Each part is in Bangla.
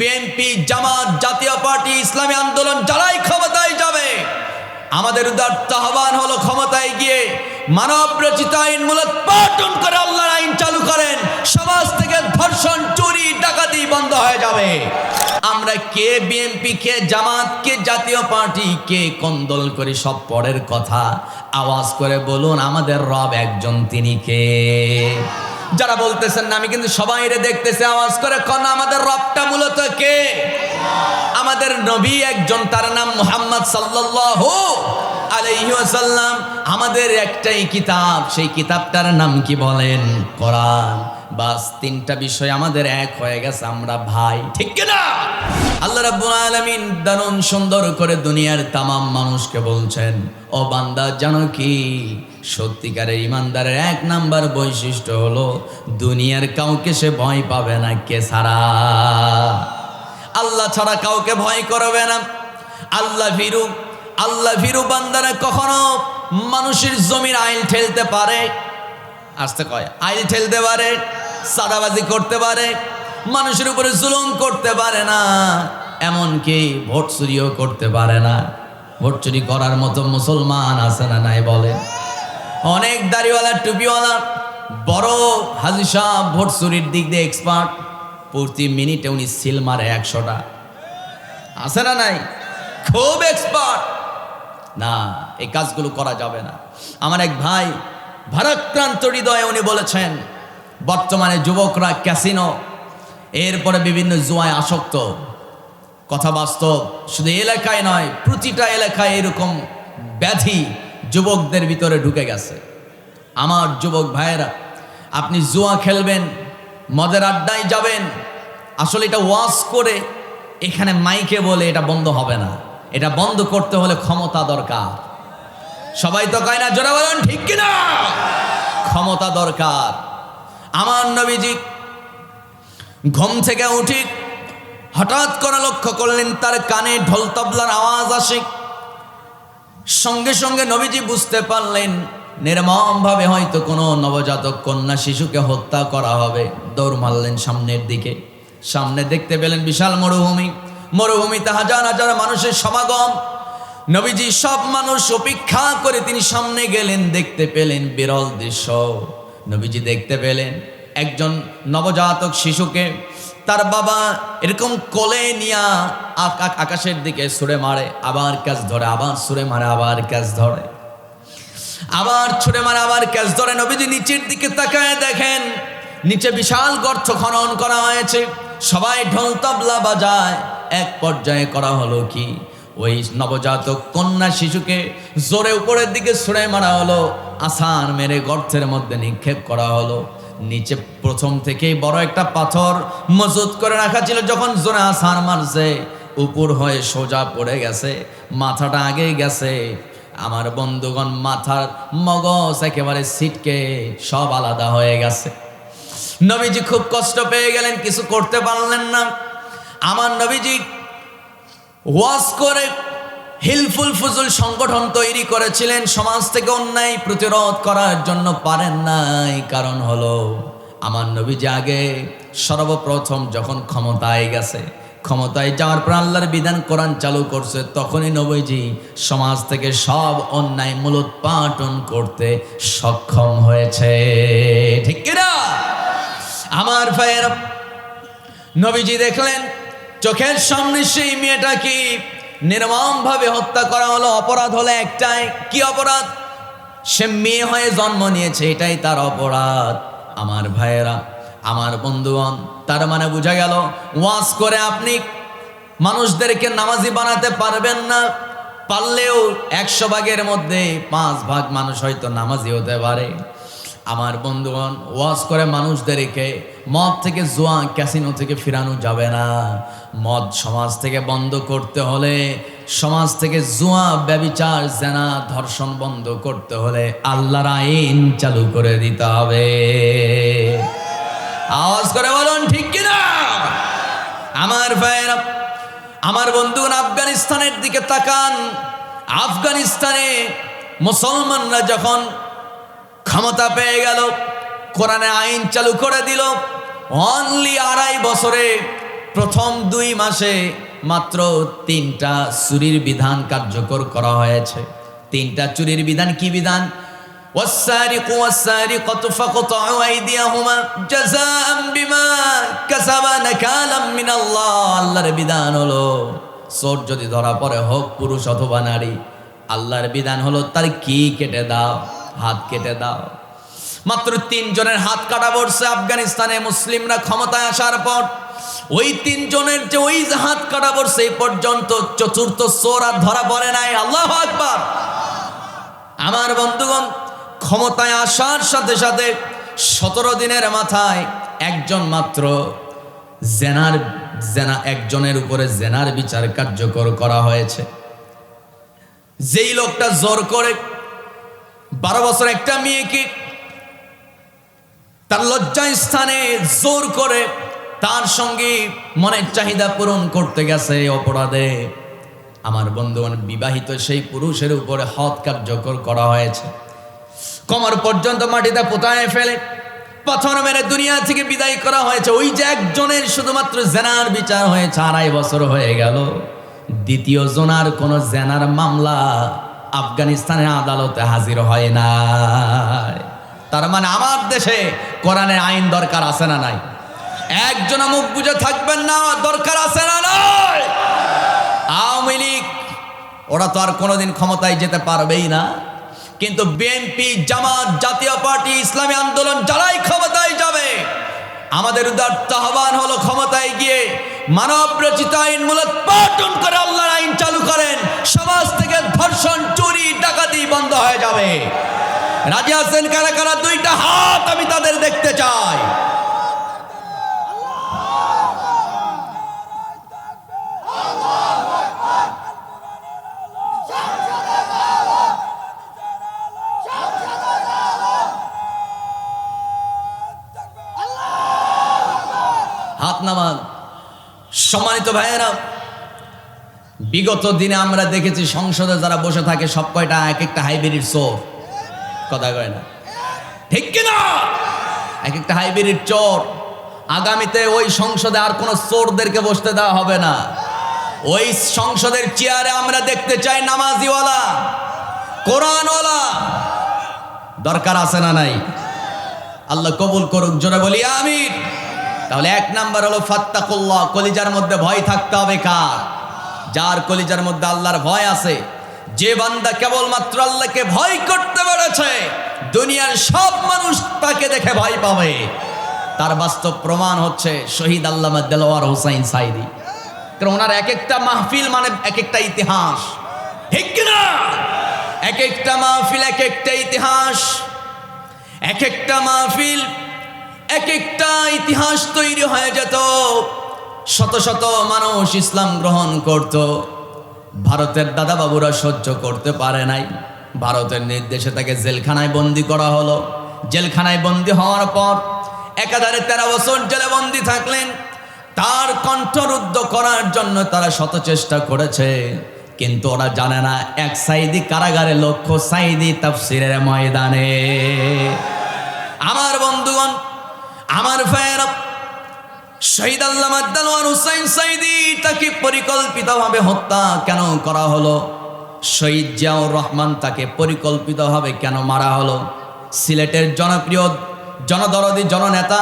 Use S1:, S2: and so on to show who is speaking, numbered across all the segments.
S1: বিএনপি জামাত, জাতীয় পার্টি, ইসলামী আন্দোলন যারাই ক্ষমতায় যাবে। আমাদের উদার্ত আহ্বান হলো ক্ষমতায় গিয়ে মানব রচিত আইন মূলত পাটন করে আল্লাহর আইন চালু করেন। সমাজ থেকে ধর্ষণ, চুরি, ডাকাতি বন্ধ হয়ে যাবে। আমরা কে বিএনপি কে জামাত, কে জাতীয় পার্টি, কে কন্দল করে সব পরের কথা আওয়াজ করে বলুন, আমাদের রব একজন, তিনি কে? যারা বলতেছেন আমি কিন্তু সবাই রে দেখতেছি, আওয়াজ করে কন, আমাদের রবটা মূলত কে? আমাদের নবী একজন, তার নাম মোহাম্মদ সাল্লাল্লাহু আলাইহি আমাদের একটাই কিতাব, সেই কিতাবটার নাম কি বলেন? কোরআন। বাস, তিনটা বিষয় আমাদের এক হয়ে গেছে, আমরা ভাই। ঠিক না? আল্লাহ রাব্বুল আলামিন দারুণ সুন্দর করে দুনিয়ার তামাম মানুষকে বলছেন, ও বান্দা, জানো কি? সত্যিকারের ইমানদারের এক নাম্বার বৈশিষ্ট্য হলো, দুনিয়ার কাউকে সে ভয় পাবে না, কে ছাড়া? আল্লাহ ছাড়া কাউকে ভয় করবে না। আল্লাহ ভীরু আল্লাহ ভীরু বান্দারা কখনো মানুষের জমির আইল ঠেলতে পারে? আসতে কয়, আইল ঠেলতে পারে, সাদাবাজি করতে পারে, মানুষের উপরে জুলুম করতে পারে না, এমনকি ভোট চুরিও করতে পারে না। ভোট চুরি করার মতো মুসলমান আছে না নাই বলে? অনেক দাড়িওয়ালা, টুপিওয়ালা, বড় হাজি সাহ ভোট চুরির দিক দিয়ে এক্সপার্ট প্রতি মিনিটে উনি সিল মারে একশোটা। আছে না নাই? খুব এক্সপার্ট না, এই কাজগুলো করা যাবে না। আমার এক ভাই ভারাক্রান্ত হৃদয়ে উনি বলেছেন, বর্তমানে যুবকরা ক্যাসিনো, এরপরে বিভিন্ন জুয়ায় আসক্ত। কথা বাস্তব, শুধু এলাকায় নয়, প্রতিটা এলাকায় এরকম ব্যাধি যুবকদের ভিতরে ঢুকে গেছে। আমার যুবক ভাইয়েরা, আপনি জুয়া খেলবেন, মদের আড্ডায় যাবেন, আসলে এটা ওয়াশ করে এখানে মাইকে বলে এটা বন্ধ হবে না। এটা বন্ধ করতে হলে ক্ষমতা দরকার। সবাই তো কয় না, জোরা বলেন, ঠিক কিনা? ক্ষমতা দরকার। আমার নবীজি ঘুম থেকে উঠি হঠাৎ করে লক্ষ্য করলেন, তার কানে ঢোল তবলার আওয়াজ আসে। সঙ্গে সঙ্গে নবীজি বুঝতে পারলেন, নির্মমভাবে হয়তো কোনো নবজাতক কন্যা শিশুকে হত্যা করা হবে। দৌড় মারলেন সামনের দিকে। সামনে দেখতে পেলেন বিশাল মরুভূমি। মরুভূমিতে হাজার হাজার মানুষের সমাগম, নবীজি সব মানুষ অপেক্ষা করে তিনি সামনে গেলেন, দেখতে পেলেন বিরল দৃশ্য। নবীজি দেখতে পেলেন একজন নবজাতক শিশুকে, তার বাবা এরকম কোলে নিয়া আক- আক- আকাশের দিকে সুরে মারে, আবার ক্যাচ ধরে, আবার সুরে মারে, আবার ক্যাচ ধরে। আবার ছুড়ে মারে, আবার ক্যাচ ধরে। নবীজি নিচের দিকে তাকায় দেখেন, নিচে বিশাল গর্ত খনন করা হয়েছে, সবাই ঢোল তবলা বাজায়। এক পর্যায়ে করা হলো কি? ওই নবজাতক কন্যা শিশুকে জোরে উপরের দিকে ছুড়ে মারা হলো আসান মেরে গর্তের মধ্যে নিক্ষেপ করা হলো। নিচে প্রথম থেকেই বড় একটা পাথর মজুত করে রাখা ছিল, যখন জোরে আসান মারছে। উপর হয়ে সোজা পড়ে গেছে, মাথাটা আগে গেছে। আমার বন্ধুগণ, মাথার মগজ একেবারে সিটকে সব আলাদা হয়ে গেছে। নবীজি খুব কষ্ট পেয়ে গেলেন, কিছু করতে পারলেন না। আমার নবীজি ওয়াজ করে হিলফুল ফুজুল সংগঠন তৈরি করেছিলেন, সমাজ থেকে অন্যায় প্রতিরোধ করার জন্য পারেন নাই। কারণ হলো, আমার নবীজি আগে সর্বপ্রথম যখন ক্ষমতায় গেছে, ক্ষমতায় যাওয়ার পর আল্লাহর বিধান কোরআন চালু করছে, তখনই নবীজি সমাজ থেকে সব অন্যায় মূলোৎপাটন করতে সক্ষম হয়েছে। ঠিক কিনা? আমার ভাইয়েরা, নবীজি দেখলেন চোখের সামনে সেই মেয়েটা কি নির্মম ভাবে হত্যা করা হলো। অপরাধ হলো একটাই। কি অপরাধ? সে মেয়ে হয়ে জন্ম নিয়েছে, এটাই তার অপরাধ। আমার ভাইয়েরা, আমার বন্ধুগণ, তার মানে বোঝা গেল, ওয়াজ করে আপনি মানুষদেরকে নামাজি বানাতে পারবেন না, পারলেও একশো ভাগের মধ্যে পাঁচ ভাগ মানুষ হয়তো নামাজি হতে পারে। আমার বন্ধুগণ, ওয়াজ করে মানুষদেরকে মদ থেকে জোয়া ক্যাসিনো থেকে ফিরানো যাবে না। মদ সমাজ থেকে বন্ধ করতে হলে, সমাজ থেকে জুয়া, ব্যবিচার, জেনা, ধর্ষণ বন্ধ করতে হলে আল্লাহর আইন চালু করে দিতে হবে। আওয়াজ করে বলুন, ঠিক কিনা? আমার ভাইয়েরা, আমার বন্ধুগণ, আফগানিস্তানের দিকে তাকান। আফগানিস্তানে মুসলমানরা যখন ক্ষমতা পেয়ে গেল, কোরআনে আইন চালু করে দিল অনলি আড়াই বছরে প্রথম দুই মাসে মাত্র তিনটা চুরির বিধান কার্যকর করা হয়েছে তিনটা চুরির বিধান কি বিধান والسارق والسارقة فاقطعوا أيديهما جزاء بما كسبا نكالا من الله আল্লাহর বিধান হলো চোর যদি ধরা পড়ে হোক পুরুষ অথবা নারী আল্লাহর বিধান হলো তার কি কেটে দাও হাত কেটে দাও মাত্র তিনজনের হাত কাটা পড়ছে আফগানিস্তানে মুসলিমরা ক্ষমতায় আসার পর ওই তিনজনের যে ওই হাত কাটা পড়ছে এই পর্যন্ত চতুর্থ চোর আর ধরা পড়ে নাই। আল্লাহ আকবার। আমার বন্ধুগণ, ক্ষমতায় আসার সাথে সাথে সতেরো দিনের মাথায় একজন মাত্র জেনার, জেনা, একজনের উপরে জেনার বিচার কার্যকর করা হয়েছে। যেই লোকটা জোর করে বারো বছর একটা মেয়েকে তার লজ্জা স্থানে জোর করে তার সঙ্গে মনের চাহিদা পূরণ করতে গেছে অপরাধে। আমার বন্ধুগণ, বিবাহিত সেই পুরুষের উপরে হৎ কার্যকর করা হয়েছে। কমর পর্যন্ত মাটিতে পোতায় ফেলে, পাথর মেরে দুনিয়া থেকে বিদায় করা হয়েছে। ওই যে একজনের শুধুমাত্র জেনার বিচার হয়েছে, আড়াই বছর হয়ে গেল। দ্বিতীয় জনার কোন জেনার মামলা আফগানিস্তানের আদালতে হাজির হয় না তার মানে আমার দেশে কোরআনের আইন দরকার আছে না নাই? একজন মুখ বুঝে থাকবেন না, দরকার আছে না নাই আওয়ামী লীগ, ওরা তো আর কোনোদিন ক্ষমতায় যেতে পারবেই না। কিন্তু বিএনপি জামাত, জাতীয় পার্টি, ইসলামী আন্দোলন যারাই ক্ষমতায় যাবে, আমাদের উদার্ত আহ্বান হলো ক্ষমতায় গিয়ে মানব রচিত আইন মূলত পাঠন করে আল্লাহর আইন চালু করেন। সমাজ থেকে ধর্ষণ, চুরি, ডাকাতি বন্ধ হয়ে যাবে। রাজি আছেন কারা কারা? দুইটা হাত আমি তাদের দেখতে চাই। নামান সম্মানিত ভাইয়েরা, বিগত দিনে আমরা দেখেছি সংসদে যারা বসে থাকে, সব কয়টা এক একটা হাইব্রিড চোর। কথা কয় না। ঠিক কিনা? এক একটা হাইব্রিড চোর। আগামীতে ওই সংসদে আর কোনো চোরদেরকে বসতে দেওয়া হবে না। ওই সংসদের চেয়ারে আমরা দেখতে চাই নামাজিওয়ালা, কোরআনওয়ালা। দরকার আছে না নাই? আল্লাহ কবুল করুক, জোরে বলি আমির তাহলে এক নাম্বার হলো ফাত্তাকুল্লাহ, কলিজার মধ্যে ভয় থাকতে হবে কার? যার কলিজার মধ্যে আল্লাহর ভয় আছে, যে বান্দা কেবলমাত্র আল্লাহকে ভয় করতে পেরেছে, দুনিয়ার সব মানুষ তাকে দেখে ভয় পাবে। তার বাস্তব প্রমাণ হচ্ছে শহীদ আল্লামা দেলোয়ার হুসাইন সাইদি। কারণ ওনার এক একটা মাহফিল মানে এক একটা ইতিহাস। ঠিক কিনা? এক একটা মাহফিল এক একটা ইতিহাস। এক একটা মাহফিল এক একটা ইতিহাস তৈরি হয়ে যেত। শত শত মানুষ ইসলাম গ্রহণ করত। ভারতের দাদা বাবুরা সহ্য করতে পারে নাই। ভারতের নির্দেশে তাকে জেলখানায় বন্দি করা হলো। জেলখানায় বন্দি হওয়ার পর একাধারে তেরো বছর জেলে বন্দি থাকলেন। তার কণ্ঠরুদ্ধ করার জন্য তারা শত চেষ্টা করেছে। কিন্তু ওরা জানে না, এক সাইদি কারাগারে লক্ষ্য সাইদি তাফসিরের ময়দানে। আমার বন্ধুগণ আমার ভাইয়েরা, শহীদ আল্লাহ হুসাইন সাইদি তাকে পরিকল্পিতভাবে হত্যা কেন করা হলো? শহীদ জিয়াউর রহমান তাকে পরিকল্পিতভাবে কেন মারা হলো? সিলেটের জনপ্রিয় জনদরদি জননেতা,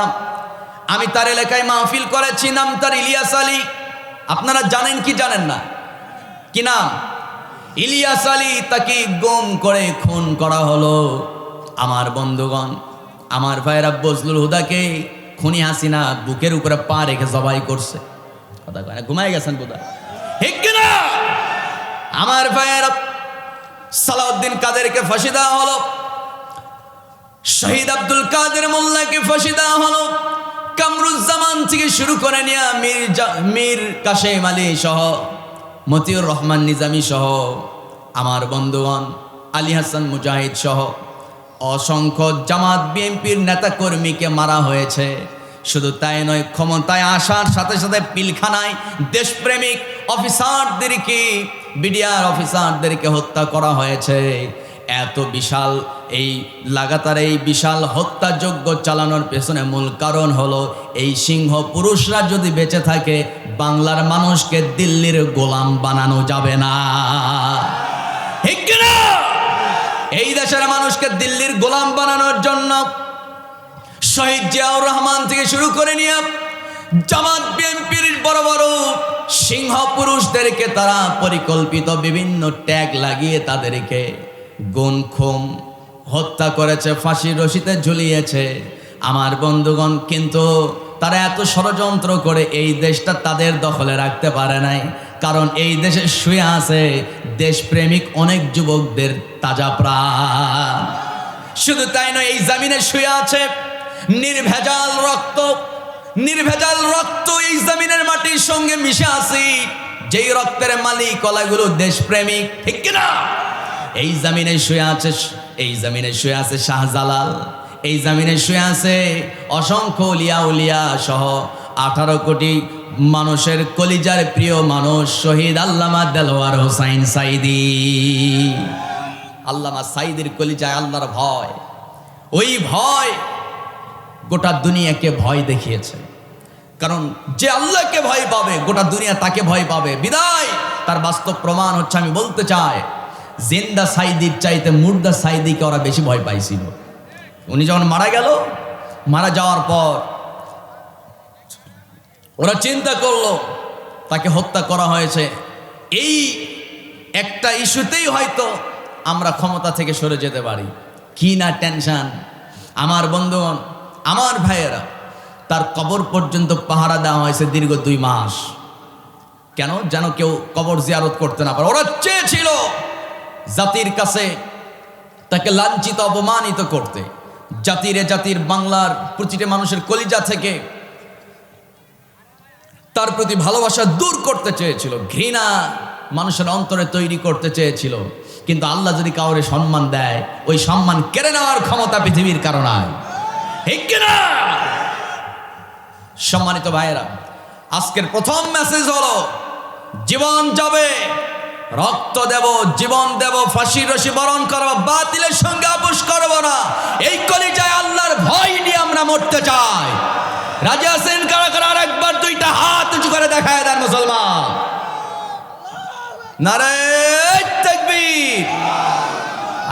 S1: আমি তার এলাকায় মাহফিল করেছি, নাম তার ইলিয়াস আলী। আপনারা জানেন কি জানেন না? কি নাম? ইলিয়াস আলী তাকে গুম করে খুন করা হলো। আমার বন্ধুগণ আমার ভাইয়েরা বজলুল হুদাকে খুনি হাসিনা বুকের উপরে পা রেখে জবাই করছে। কথা কয় ঘুমাই গেছেন কিনা? আমার ভাইয়েরা, সালাউদ্দিন কাদেরকে ফাঁসি দেওয়া হলো। শহীদ আব্দুল কাদের মোল্লাকে ফাঁসি দেওয়া হলো। কামরুজ্জামান থেকে শুরু করে নিয়ে মীর মীর কাশেম আলী সহ, মতিউর রহমান নিজামী সহ, আমার বন্ধুগণ, আলী হাসান মুজাহিদ সহ অসংখ্য জামাত বিএনপির নেতাকর্মীকে মারা হয়েছে। শুধু তাই নয়, ক্ষমতায় আসার সাথে সাথে পিলখানায় দেশপ্রেমিক অফিসারদেরকে, বিডিআর অফিসারদেরকে হত্যা করা হয়েছে। এত বিশাল, এই লাগাতার এই বিশাল হত্যাযজ্ঞ চালানোর পেছনে মূল কারণ হলো, এই সিংহ পুরুষরা যদি বেঁচে থাকে, বাংলার মানুষকে দিল্লির গোলাম বানানো যাবে না। কিনা? এই দেশের মানুষকে দিল্লির গোলাম বানানোর জন্য শহীদ জিয়াউর রহমান থেকে শুরু করে নিয়ে জামাত বিএনপির বড় বড় সিংহ পুরুষদেরকে তারা পরিকল্পিত বিভিন্ন ট্যাগ লাগিয়ে তাদেরকে গুণ খুম হত্যা করেছে, ফাঁসির রশিতে ঝুলিয়েছে। আমার বন্ধুগণ, কিন্তু তারা এত ষড়যন্ত্র করে এই দেশটা তাদের দখলে রাখতে পারে নাই। কারণ এই দেশে শুয়ে আছে দেশপ্রেমিক অনেক যুবকদের তাজা প্রাণ। শুধু তাই নয়, এই জামিনে শুয়ে আছে নির্ভেজাল রক্ত। নির্ভেজাল রক্ত এই জামিনের মাটির সঙ্গে মিশে আছি। যেই রক্তের মালিক কলাগুলো দেশপ্রেমিক, ঠিক কিনা এই জামিনে শুয়ে আছে, এই জামিনে শুয়ে আছে শাহজালাল। এই জামিনে শুয়ে আছে অসংখ্য উলিয়া উলিয়া সহ আঠারো কোটি মানুষের কলিজার প্রিয় মানুষ শহীদ আল্লামা দেলোয়ার হোসাইন সাইদি। আল্লামা সাইদের কলিজায় আল্লাহর ভয়। ওই ভয় গোটা দুনিয়াকে ভয় দেখিয়েছে। কারণ যে আল্লাহকে ভয় পাবে, গোটা দুনিয়া তাকে ভয় পাবে। বিদায়! তার বাস্তব প্রমাণ হচ্ছে, আমি বলতে চাই, জেন্দা সাইদির চাইতে মুর্দা সাইদিকে ওরা বেশি ভয় পাইছিল। উনি যখন মারা গেল, মারা যাওয়ার পর ওরা চিন্তা করল, তাকে হত্যা করা হয়েছে। এই একটা ইস্যুতেই হয়তো আমরা ক্ষমতা থেকে সরে যেতে পারি। কি না টেনশন? আমার বন্ধুগণ, আমার ভাইয়েরা, তার কবর পর্যন্ত পাহারা দেওয়া হয়েছে দীর্ঘ দুই মাস। কেন যেন কেউ কবর জিয়ারত করতে না পারে। ওরা চেয়েছিল জাতির কাছে তাকে লাঞ্ছিত, অপমানিত করতে। জাতিরে জাতির বাংলার প্রতিটি মানুষের কলিজা থেকে তার প্রতি ভালোবাসা দূর করতে চেয়েছিল, ঘৃণা মানুষের অন্তরে তৈরি করতে চেয়েছিল। কিন্তু আল্লাহ যদি কাউরে সম্মান দেয়, ওই সম্মান কেড়ে নেওয়ার ক্ষমতা পৃথিবীর কারণায় সম্মানিত ভাইয়েরা, আজকের প্রথম মেসেজ হলো, জীবন যাবে, রক্ত দেব, জীবন দেব ফাঁসি রশি বরণ করব, বাতিলের সঙ্গে আপোষ করব না। এই কলিজায় আল্লাহর ভয় নিয়ে আমরা মরতে চাই। রাজা সেন কারা কারা? দুইটা হাত উঁচু করে দেখায় দেন মুসলমান। নারে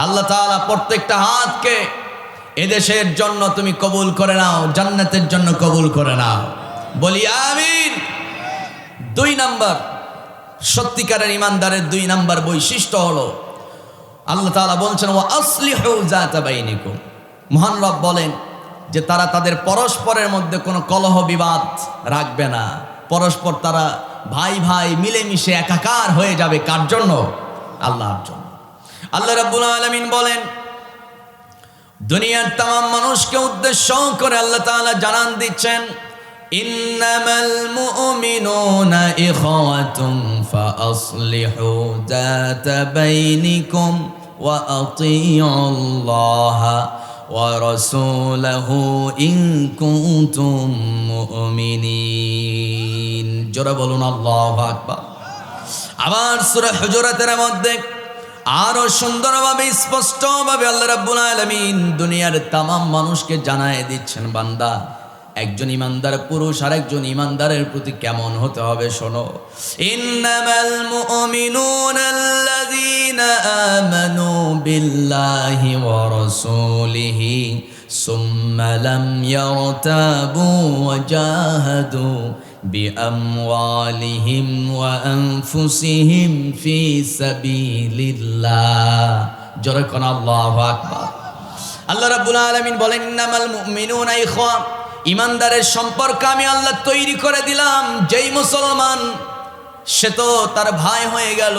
S1: আল্লাহ তাআলা প্রত্যেকটা হাতকে এদেশের জন্য তুমি কবুল করে নাও, জান্নাতের জন্য কবুল করে নাও। বলি আমিন। দুই নাম্বার, সত্যিকারের ইমানদারের দুই নাম্বার বৈশিষ্ট্য হলো, আল্লাহ তাআলা বলছেন ও আসলিহু জাতা বাইনিকুম। মহান রব বলেন যে তারা তাদের পরস্পরের মধ্যে কোনো কলহ বিবাদ রাখবে না। পরস্পর তারা ভাই ভাই মিলেমিশে একাকার হয়ে যাবে। কার জন্য? আল্লাহর জন্য। আল্লাহ রাব্বুল আলামিন বলেন, দুনিয়ার তাম মানুষকে উদ্দেশ্য করে আল্লাহ তাআলা জানান দিচ্ছেন, ইন্নামাল মুমিনুনা ইখাওয়াতুম ফাআসলিহু যাতা বাইনিকুম ওয়া ওয়া إن كنتم مؤمنين জোরে বলুন, আল্লাহু আকবার। আবার সূরা হুজরাতের মধ্যে আরও সুন্দরভাবে, স্পষ্টভাবে আল্লাহ রাব্বুল আলামিন দুনিয়ার তাম মানুষকে জানায় দিচ্ছেন, বান্দা। একজন ইমানদার পুরুষ আর একজন ইমানদারের প্রতি কেমন হতে হবে, শোনো। ইন্নামাল মুমিনুনা আল্লাযীনা আমানু বিল্লাহি ওয়া রাসূলিহি সুম্মা লাম ইয়ারতাবু ওয়া জাহাদু বিআমওয়ালিহিম ওয়া আনফুসিহিম ফি সাবিলিল্লাহ। জোরে কোন আল্লাহু আকবার। আল্লাহ রাব্বুল আলামিন বলেন, ইন্নামাল মুমিনুনা ইখওয়া ইমানদারের সম্পর্ক আমি আল্লাহ তৈরি করে দিলাম যেই মুসলমান সে তো তার ভাই হয়ে গেল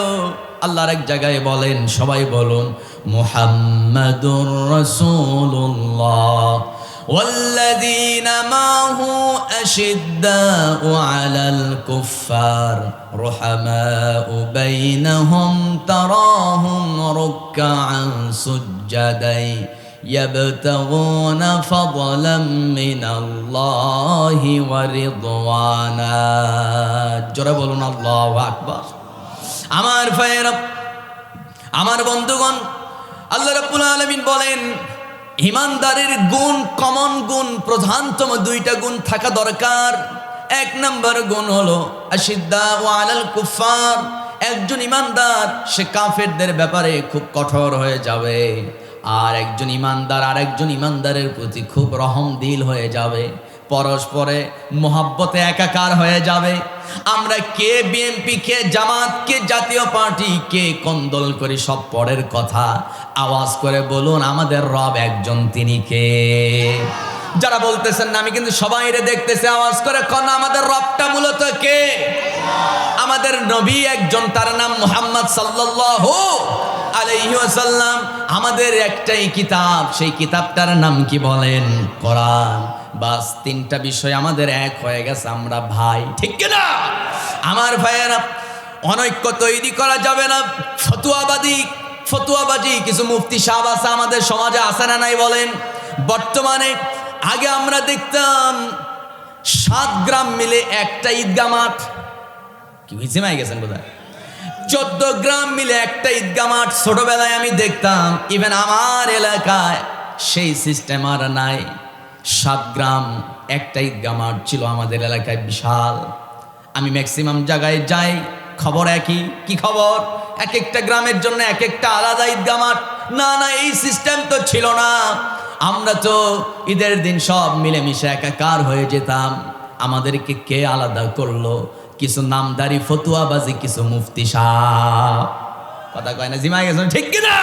S1: আল্লাহর এক জায়গায় বলেন সবাই বলুন মুহাম্মাদুর রাসূলুল্লাহ والذين معه أشداء على الكفار رحماء بينهم تراهم ركعا سجدا يبتغون فضلا من الله ورضوانا জোরে বলুন আল্লাহু আকবার আমার ভাইয়েরা আমার বন্ধুগণ আল্লাহ রাব্বুল আলামিন বলেন ইমানদারের গুণ কমন গুণ প্রধানতম দুইটা গুণ থাকা দরকার এক নম্বর গুণ হলো আশিদ্দা ও আলাল কুফার একজন ইমানদার সে কাফেরদের ব্যাপারে খুব কঠোর হয়ে যাবে আর একজন ইমানদার আর একজন ইমানদারের প্রতি খুব রহম দিল হয়ে যাবে। পরস্পরে মোহাব্বতে একাকার হয়ে যাবে। আমরা কে বিএনপি কে জামাত, কে জাতীয় পার্টি, কে কন্দল করি সব পরের কথা। আওয়াজ করে বলুন, আমাদের রব একজন, তিনি কে? যারা বলতেছেন না, আমি কিন্তু সবাই রে দেখতেছি, আওয়াজ করে কন, আমাদের রবটা মূলত কে? আমাদের নবী একজন, তার নাম মোহাম্মদ সাল্লাল্লাহু আলাইহি ওয়াসাল্লাম। আমাদের একটাই কিতাব, সেই কিতাবটার নাম কি বলেন? কোরআন। বাস, তিনটা বিষয় আমাদের এক হয়ে গেছে, আমরা ভাই। ঠিক না আমার ভাইয়েরা, অনৈক্য তৈরি করা যাবে না। ফতুয়াবাদী, ফতুয়াবাজি, কিছু মুফতি সাহেব আছে আমাদের সমাজে, আছে না নাই বলেন? বর্তমানে আগে আমরা দেখতাম সাত গ্রাম মিলে একটা ঈদগা মাঠ। কি হয়েছে মাই গেছেন বোধহয় চোদ্দ গ্রাম মিলে একটা ঈদগা মাঠ ছোটবেলায় আমি দেখতাম। ইভেন আমার এলাকায় সেই সিস্টেম আর নাই। সাত গ্রাম একটা ঈদগা মাঠ ছিল আমাদের এলাকায় বিশাল। আমি ম্যাক্সিমাম জায়গায় যাই, খবর একই। কি খবর? এক একটা গ্রামের জন্য এক একটা আলাদা ঈদগা মাঠ। না না, এই সিস্টেম তো ছিল না। আমরা তো ঈদের দিন সব মিলেমিশে একাকার হয়ে যেতাম। আমাদেরকে কে আলাদা করল? কিছু নামদারি, ফতুয়াবাজি, কিছু মুফতি সাহ। কথা কয় না, জিমাই গেছেন, ঠিক কিনা?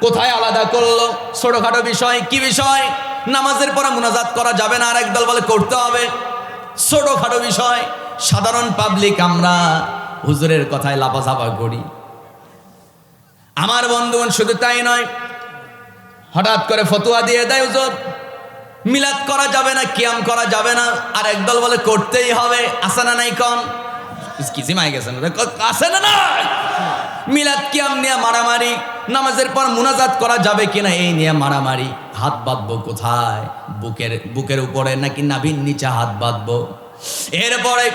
S1: কোথায় আলাদা করল? ছোটখাটো বিষয়, কি বিষয়? নামাজের পরে মুনাজাত করা যাবে না আর একদল বলে করতে হবে। ছোটখাটো বিষয়, সাধারণ পাবলিক আমরা হুজুরের কথায় লাফাঝাফা করি। আমার বন্ধুগণ শুধু তাই নয় হঠাৎ করে ফতুয়া দিয়ে দেয় হুজুর। মিলাদ করা যাবে না, কিয়াম করা যাবে না, আর একদল বলে করতেই হবে আসে না নাই কন কিসি মাই গেছেন আসে না নাই? মিলাদ, কিয়াম নিয়ে মারামারি, নামাজের পর মুনাজাত করা যাবে কিনা, এই নিয়ে মারামারি। হাত বাঁধবো কোথায়? বুকের বুকের উপরে নাকি নাভির নিচে হাত বাঁধবো? এরপরে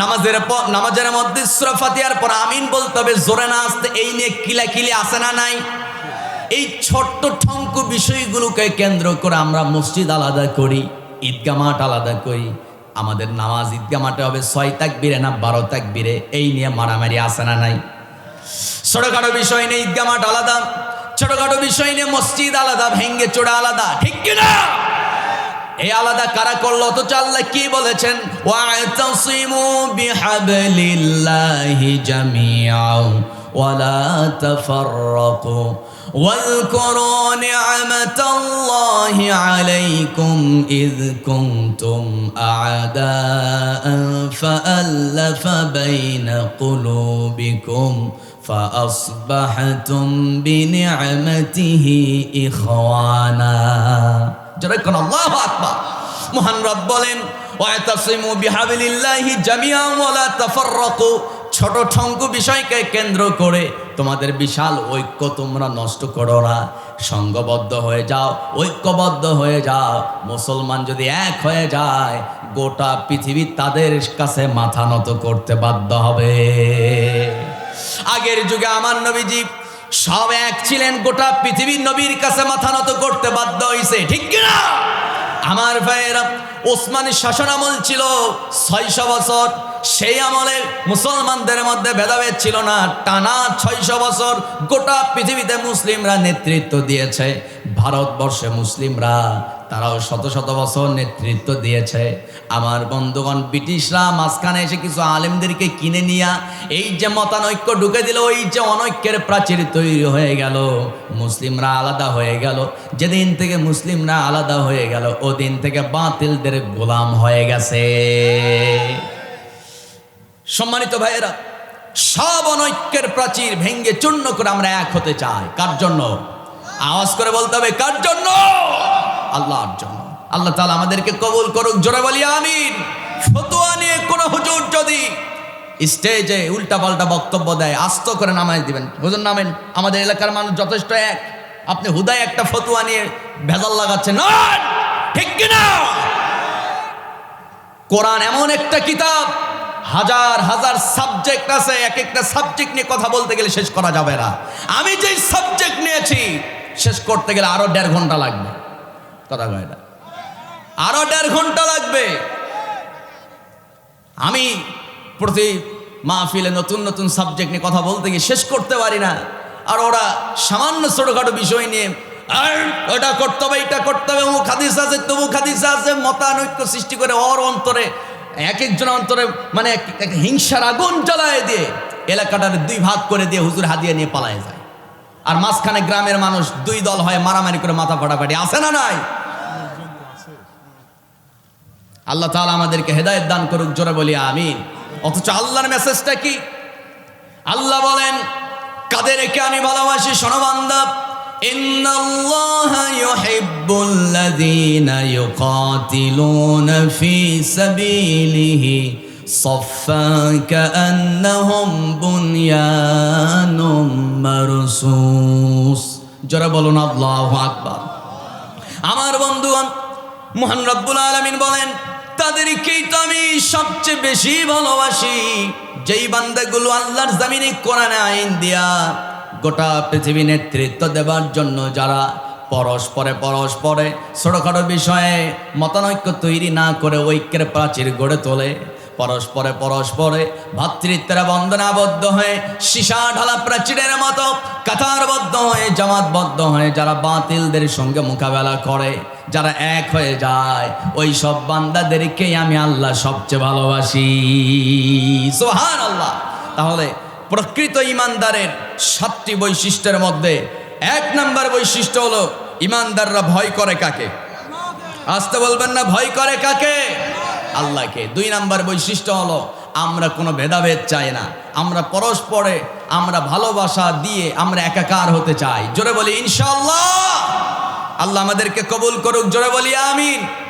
S1: নামাজের পর, নামাজের মধ্যে সূরা ফাতিহার পর আমিন বলতে হবে, জোরে না আসতে, এই নিয়ে কিলা কিলি আসে না নাই? এই ছোট্ট ঠঙ্ক বিষয়গুলোকে কেন্দ্র করে আমরা মসজিদ আলাদা করি ঈদগা মাঠ আলাদা করি। আমাদের নামাজ ঈদগা মাঠে হবে, ছয় তাকবিরে না বারো তাকবিরে, এই নিয়ে মারামারি আসে না নাই? ছোটখাটো বিষয় নিয়ে ঈদগা মাঠ আলাদা, ছোটখাটো বিষয় নিয়ে মসজিদ আলাদা, ভেঙ্গে চোড়া আলাদা, ঠিক কিনা এই আলাদা কারা করল? অথচ আল্লাহ কি বলেছেন? ওয়াতাসিমু বিহাবলিল্লাহি জামিআ ওয়ালা তাফাররাকু واذكروا نعمة الله عليكم إذ كنتم أعداء فألف بين قلوبكم فأصبحتم بنعمته إخوانا جركن الله أكبر মহান রব বলেন ওয়াতাসিমু বিহাবিলিল্লাহি জামিআন ওয়ালা তাফাররাকু ছোট ঠঙ্কু বিষয়কে কেন্দ্র করে তোমাদের বিশাল ঐক্য তোমরা নষ্ট করো না। সঙ্গবদ্ধ হয়ে যাও, ঐক্যবদ্ধ হয়ে যাও। মুসলমান যদি এক হয়ে যায়, গোটা পৃথিবী তাদের কাছে মাথা নত করতে বাধ্য হবে। আগের যুগে আমার নবীজি সব এক ছিলেন, গোটা পৃথিবীর নবীর কাছে মাথা নত করতে বাধ্য হয়েছে ঠিক কিনা? আমার ভাইয়েরা ওসমানী শাসন আমল ছিল ছয়শো বছর। সেই আমলে মুসলমানদের মধ্যে ভেদাভেদ ছিল না। টানা ছয়শো বছর গোটা পৃথিবীতে মুসলিমরা নেতৃত্ব দিয়েছে। ভারতবর্ষে মুসলিমরা তারাও শত শত বছর নেতৃত্ব দিয়েছে। আমার বন্ধুগণ, ব্রিটিশরা মাঝখানে এসে কিছু আলেমদেরকে কিনে নিয়া এই যে মতানৈক্য ঢুকে দিল, ওই যে অনৈক্যের প্রাচীর তৈরি হয়ে গেল। মুসলিমরা আলাদা হয়ে গেল। যেদিন থেকে মুসলিমরা আলাদা হয়ে গেল, ওদিন থেকে বাতিলদের গোলাম হয়ে গেছে। সম্মানিত ভাইয়েরা, সব অনৈক্যের প্রাচীর ভেঙ্গে চূর্ণ করে আমরা এক হতে চাই। কার জন্য? আওয়াজ করে বলতে হবে, কার জন্য? আল্লাহর জন্য। আল্লাহ তাআলা আমাদেরকে কবুল করুক, জোরে বলি, আমিন। ফতোয়া নিয়ে কোনো হুজুর যদি স্টেজে উল্টাপাল্টা বক্তব্য দেয়, আস্ত করে নামাজ দিবেন। হুজুর নামেন আমাদের এলাকার মানুষ যথেষ্ট এক। আপনি হুদায় একটা ফতুয়া নিয়ে ভেজাল লাগাচ্ছেন ঠিক কিনা? কোরআন এমন একটা কিতাব হাজার হাজার সাবজেক্ট আছে এক একটা সাবজেক্ট নিয়ে কথা বলতে গেলে শেষ করা যাবে না। আমি যেই সাবজেক্ট নিয়েছি, শেষ করতে গেলে আরও দেড় ঘণ্টা লাগবে। কথা কয় না। আরও দেড় ঘণ্টা লাগবে। আমি প্রতি মাহফিলে নতুন নতুন সাবজেক্ট নিয়ে কথা বলতে গিয়ে শেষ করতে পারি না। আর ওরা সামান্য ছোটোখাটো বিষয় নিয়ে আর ওটা করতে হবে, এটা করতে হবে, অমুক হাদিস আছে তবু হাদিস আছে। মতানৈক্য সৃষ্টি করে ওর অন্তরে এক একজন অন্তরে মানে এক- এক হিংসার আগুন জ্বালায় দিয়ে এলাকাটার দুই ভাগ করে দিয়ে হুজুর হাদিয়া নিয়ে পালায় যায়। আর মাঝখানে গ্রামের মানুষ দুই দল হয় মারামারি করে মাথা ফাটাফাটি। আছে না নাই? আল্লাহ তাআলা আমাদেরকে হেদায়েত দান করুক, জোরে বলি আমিন। অথচ আল্লাহর মেসেজটা কি? আল্লাহ বলেন, কাদেরকে আমি ভালোবাসি শোনবান্দা إن الله يحب الذين يقاتلون في سبيله صفا كأنهم بنيان مرصوص জোরে বলুন আল্লাহু আকবার আমার বন্ধুগণ মহান রব্বুল আলমিন বলেন তাদেরকেই তো আমি সবচেয়ে বেশি ভালোবাসি যেই বান্দাগুলো আল্লাহর জামিনে কোরআনে আইন দিয়া গোটা পৃথিবী নেতৃত্ব দেবার জন্য যারা পরস্পরে পরস্পরে ছোটখাটো বিষয়ে মতানৈক্য তৈরি না করে ঐক্যের প্রাচীর গড়ে তোলে, পরস্পরে পরস্পরে ভাতৃত্বের বন্ধনে আবদ্ধ হয়ে সীসা ঢালা প্রাচীরের মতো কাতারবদ্ধ হয়ে, জামাতবদ্ধ হয়ে যারা বাতিলদের সঙ্গে মোকাবেলা করে, যারা এক হয়ে যায়, ওই সব বান্দাদেরকেই আমি আল্লাহ সবচেয়ে ভালোবাসি। সোহান আল্লাহ তাহলে প্রকৃত ইমানদারের সাতটি বৈশিষ্ট্যের মধ্যে এক নাম্বার বৈশিষ্ট্য হলো ইমানদাররা ভয় করে কাকে? আসতে বলবেন না, ভয় করে কাকে? আল্লাহকে। দুই নাম্বার বৈশিষ্ট্য হলো আমরা কোনো ভেদাভেদ চাই না। আমরা পরস্পরে, আমরা ভালোবাসা দিয়ে আমরা একাকার হতে চাই। জোরে বলি ইনশাল্লাহ আল্লাহ আমাদেরকে কবুল করুক, জোরে বলি, আমিন।